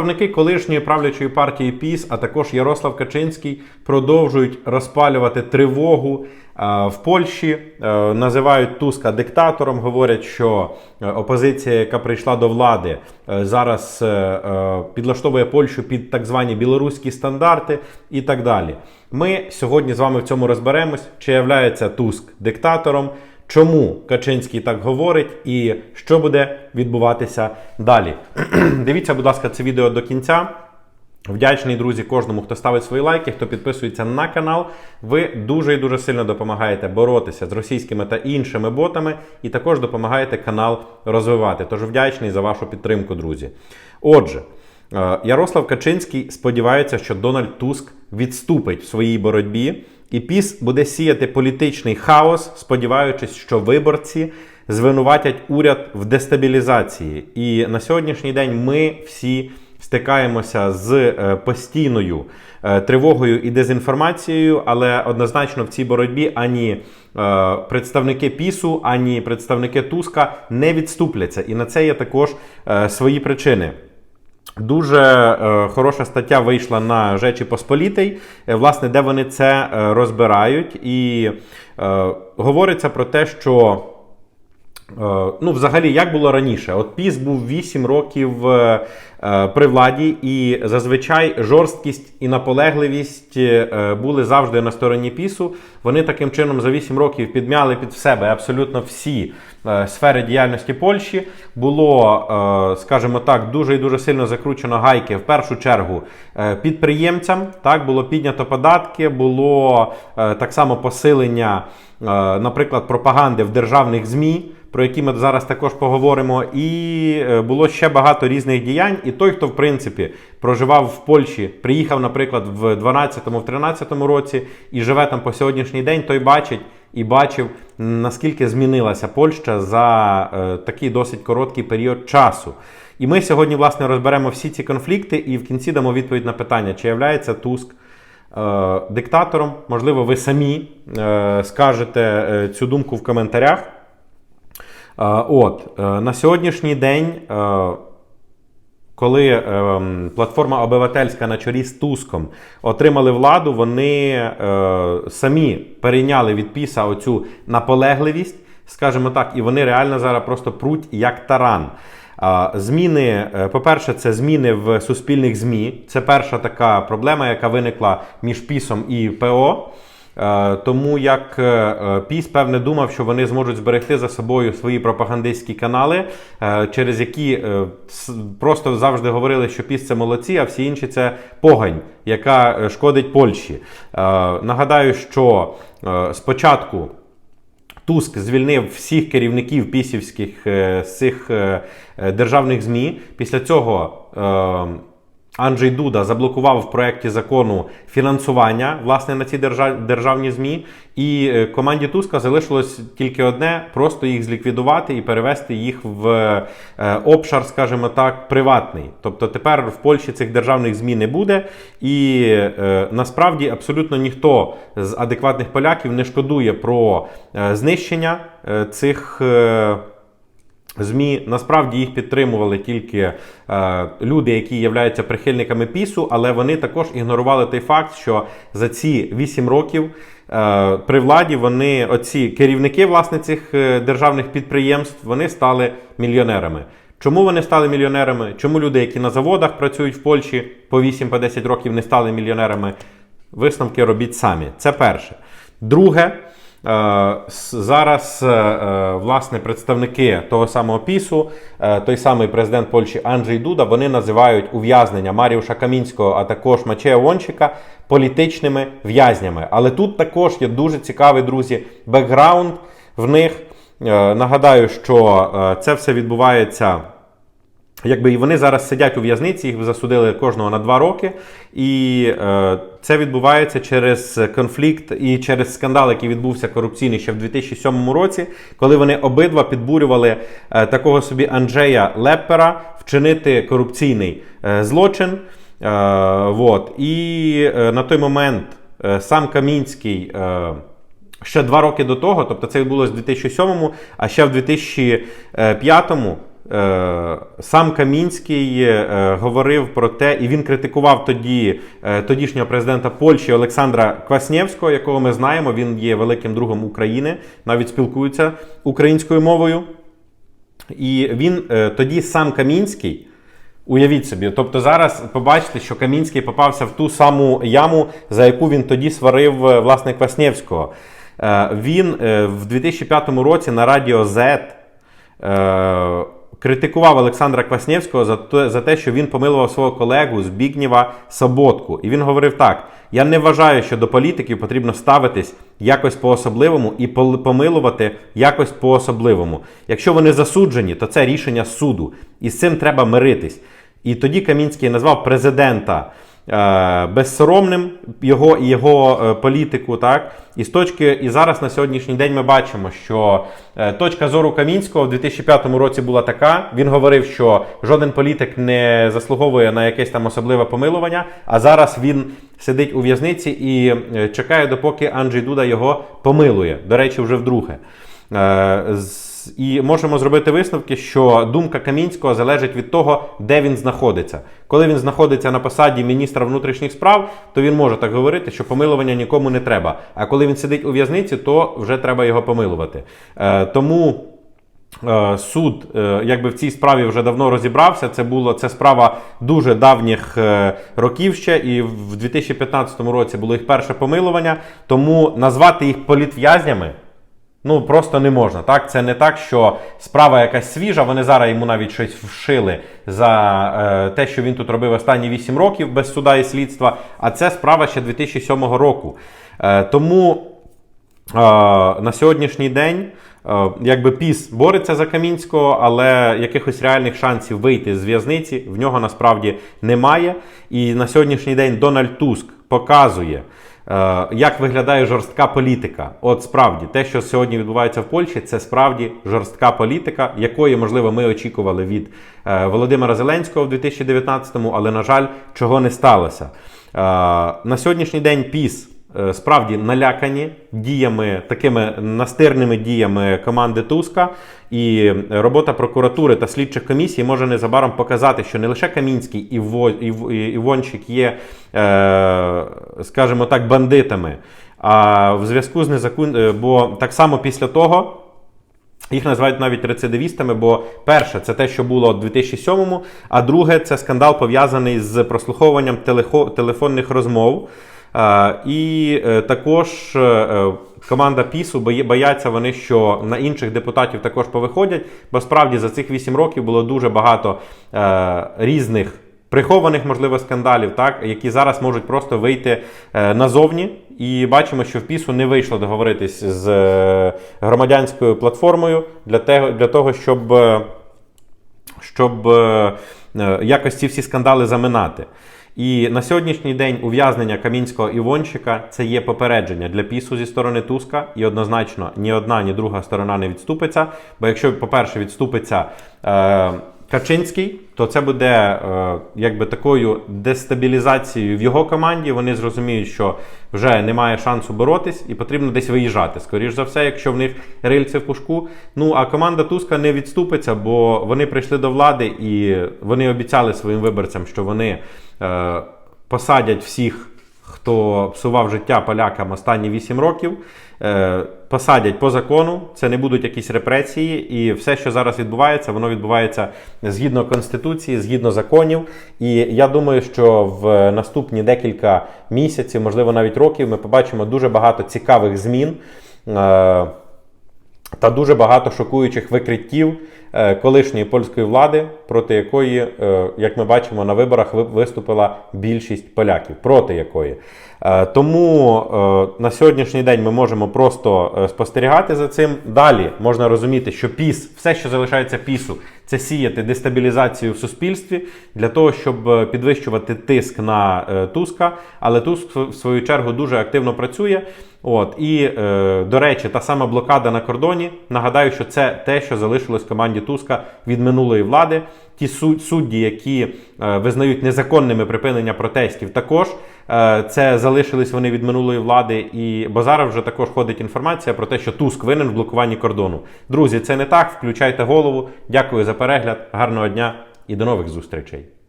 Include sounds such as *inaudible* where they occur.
Представники колишньої правлячої партії ПІС, а також Ярослав Качинський, продовжують розпалювати тривогу е, в Польщі. Е, Називають Туска диктатором. Говорять, що е, опозиція, яка прийшла до влади, зараз підлаштовує Польщу під так звані білоруські стандарти і так далі. Ми сьогодні з вами в цьому розберемось, чи являється Туск диктатором. Чому Качинський так говорить і що буде відбуватися далі? *clears throat* Дивіться, будь ласка, це відео до кінця. Вдячний, друзі, кожному, хто ставить свої лайки, хто підписується на канал. Ви дуже і дуже сильно допомагаєте боротися з російськими та іншими ботами, і також допомагаєте канал розвивати. Тож вдячний за вашу підтримку, друзі. Отже, Ярослав Качинський сподівається, що Дональд Туск відступить в своїй боротьбі, і ПІС буде сіяти політичний хаос, сподіваючись, що виборці звинуватять уряд в дестабілізації. І на сьогоднішній день ми всі стикаємося з е, постійною е, тривогою і дезінформацією, але однозначно в цій боротьбі ані е, представники ПІСу, ані представники Туска не відступляться. І на це є також е, свої причини. Дуже е, хороша стаття вийшла на Жечі Посполітий, е, власне, де вони це е, розбирають, і е, говориться про те, що Ну, взагалі, як було раніше? От Піс був 8 років е, е, при владі, і зазвичай жорсткість і наполегливість е, були завжди на стороні Пісу. Вони таким чином за 8 років підмяли під себе абсолютно всі е, сфери діяльності Польщі. Було, е, скажімо так, дуже і дуже сильно закручено гайки в першу чергу е, підприємцям. Так, було піднято податки, було е, так само посилення, е, наприклад, пропаганди в державних ЗМІ про які ми зараз також поговоримо. І е, було ще багато різних діянь. І той, хто в принципі проживав в Польщі, приїхав, наприклад, в 12-13 році і живе там по сьогоднішній день, той бачить і бачив, наскільки змінилася Польща за е, такий досить короткий період часу. І ми сьогодні, власне, розберемо всі ці конфлікти і в кінці дамо відповідь на питання, чи являється Туск. е, можливо, ви самі е, скажете е, цю думку в коментарях. От, е, на сьогоднішній день, е, коли е, платформа Обивательська на чолі з Туском отримали владу, вони самі перейняли від Піса оцю наполегливість, скажімо так, і вони реально зараз просто пруть як таран. Зміни, по-перше, це зміни в суспільних ЗМІ. Це перша така проблема, яка виникла між ПІСом і ПО. Е, Тому як е, Піс, певне, думав, що вони зможуть зберегти за собою свої пропагандистські канали, е, через які просто завжди говорили, що Піс це молодці, а всі інші це погань, яка шкодить Польщі. Нагадаю, що спочатку. Туск звільнив всіх керівників пісівських з цих державних ЗМІ. Після цього Анджей Дуда заблокував в проєкті закону фінансування власне на ці держа- державні ЗМІ. І е, команді Туска залишилось тільки одне: просто їх зліквідувати і перевести їх в е, обшар, скажімо так, приватний. Тобто тепер в Польщі цих державних ЗМІ не буде. І е, насправді абсолютно ніхто з адекватних поляків не шкодує про знищення цих. ЗМІ насправді їх підтримували тільки е, люди, які являються прихильниками пісу, але вони також ігнорували той факт, що за ці 8 років е, при владі вони, оці керівники власне цих е, державних підприємств, вони стали мільйонерами. Чому вони стали мільйонерами? Чому люди, які на заводах працюють в Польщі по 8-10 років, не стали мільйонерами? Висновки робіть самі. Це перше. Друге. Е, Зараз е, е, власне представники того самого ПІСу, той самий президент Польщі Анджей Дуда, вони називають ув'язнення Маріуша Камінського, а також Мачея Вончика політичними в'язнями. Але тут також є дуже цікавий, друзі, бекграунд в них. Нагадаю, що це все відбувається. Якби і вони зараз сидять у в'язниці, їх засудили кожного на два роки, і е, це відбувається через конфлікт і через скандал, який відбувся корупційний ще в 2007 році, коли вони обидва підбурювали е, такого собі Анджея Леппера вчинити корупційний е, злочин. Е, вот. І е, на той момент е, сам Камінський. Е, Ще два роки до того, тобто це відбулося в 2007, а ще в 2005 Е, Сам Камінський е, говорив про те, і він критикував тоді е, тодішнього президента Польщі Олександра Кваснєвського, якого ми знаємо. Він є великим другом України, навіть спілкується українською мовою. І він е, тоді сам Камінський. Уявіть собі, тобто зараз побачите, що Камінський попався в ту саму яму, за яку він тоді сварив е, власне Кваснєвського. Е, Він е, в 2005 році на радіо Z е, критикував Олександра Кваснєвського за те, за те, що він помилував свого колегу Збігнєва Саботку. І він говорив так: я не вважаю, що до політиків потрібно ставитись якось по-особливому і помилувати якось по-особливому. Якщо вони засуджені, то це рішення суду. І з цим треба миритись. І тоді Камінський назвав президента безсоромним його і його е, політику. Так? І з точки, і зараз на сьогоднішній день ми бачимо, що е, точка зору Камінського в 2005 році була така. Він говорив, що жоден політик не заслуговує на якесь там особливе помилування. А зараз він сидить у в'язниці і е, чекає, допоки Анджей Дуда його помилує. До речі, вже вдруге. Е, з- І можемо зробити висновки, що думка Камінського залежить від того, де він знаходиться. Коли він знаходиться на посаді міністра внутрішніх справ, то він може так говорити, що помилування нікому не треба. А коли він сидить у в'язниці, то вже треба його помилувати. Е, Тому. Е, Суд, е, якби в цій справі вже давно розібрався. Це було це справа дуже давніх е, років ще, і в 2015 році було їх перше помилування. Тому назвати їх політв'язнями Ну просто не можна. Так, це не так, що справа якась свіжа. Вони зараз йому навіть щось вшили за е, те, що він тут робив останні 8 років без суда і слідства. А це справа ще 2007 року. Е, тому е, на сьогоднішній день. е, Якби піс бореться за Камінського, але якихось реальних шансів вийти з в'язниці в нього насправді немає. І на сьогоднішній день Дональд Туск показує, як виглядає жорстка політика. От справді, те, що сьогодні відбувається в Польщі, це справді жорстка політика, якої, можливо, ми очікували від е, Володимира Зеленського в 2019-му, але, на жаль, чого не сталося. Е, На сьогоднішній день ПІС е, справді налякані діями, такими настирними діями команди Туска. І робота прокуратури та слідчих комісій може незабаром показати, що не лише Камінський і Івончик є, е, скажімо так, бандитами. А в зв'язку з незакон... е, бо так само після того. Їх називають навіть рецидивістами, бо перше це те, що було у 2007-му, а друге це скандал пов'язаний з прослуховуванням телефонних розмов. Е, І е, також е, команда ПІСу бояться вони, що на інших депутатів також повиходять, бо справді за цих 8 років було дуже багато різних. Прихованих, можливо, скандалів, так, які зараз можуть просто вийти назовні. І бачимо, що в ПІСу не вийшло договоритись з громадянською платформою для того, для того щоб, щоб якось ці всі скандали заминати. І на сьогоднішній день ув'язнення Камінського і Вончика це є попередження для пісу зі сторони Туска, і однозначно ні одна, ні друга сторона не відступиться. Бо якщо, по-перше, відступиться е, Качинський, то це буде е, якби такою дестабілізацією в його команді. Вони зрозуміють, що вже немає шансу боротись, і потрібно десь виїжджати. Скоріш за все, якщо в них рильце в пушку. Ну а команда Туска не відступиться, бо вони прийшли до влади і вони обіцяли своїм виборцям, що вони е, посадять всіх. Хто псував життя полякам останні 8 років, е, посадять по закону, це не будуть якісь репресії, і все, що зараз відбувається, воно відбувається згідно конституції, згідно законів. І я думаю, що в наступні декілька місяців, можливо, навіть років, ми побачимо дуже багато цікавих змін. Е, та дуже багато шокуючих викриттів колишньої польської влади, проти якої, е, як ми бачимо, на виборах виступила більшість поляків, проти якої. Е, Тому е, на сьогоднішній день ми можемо просто е, спостерігати за цим. Далі можна розуміти, що піс, все, що залишається пісу, це сіяти дестабілізацію в суспільстві для того, щоб е, підвищувати тиск на е, Туска. Але Туск в свою чергу дуже активно працює. От і е, до речі, та сама блокада на кордоні. Нагадаю, що це те, що залишилось команді команді Туска від минулої влади. Ті судді, які е, визнають незаконними припинення протестів, також е, це залишились вони від минулої влади. І бо зараз вже також ходить інформація про те, що Туск винен в блокуванні кордону. Друзі, це не так. Включайте голову. Дякую за перегляд. Гарного дня і до нових зустрічей.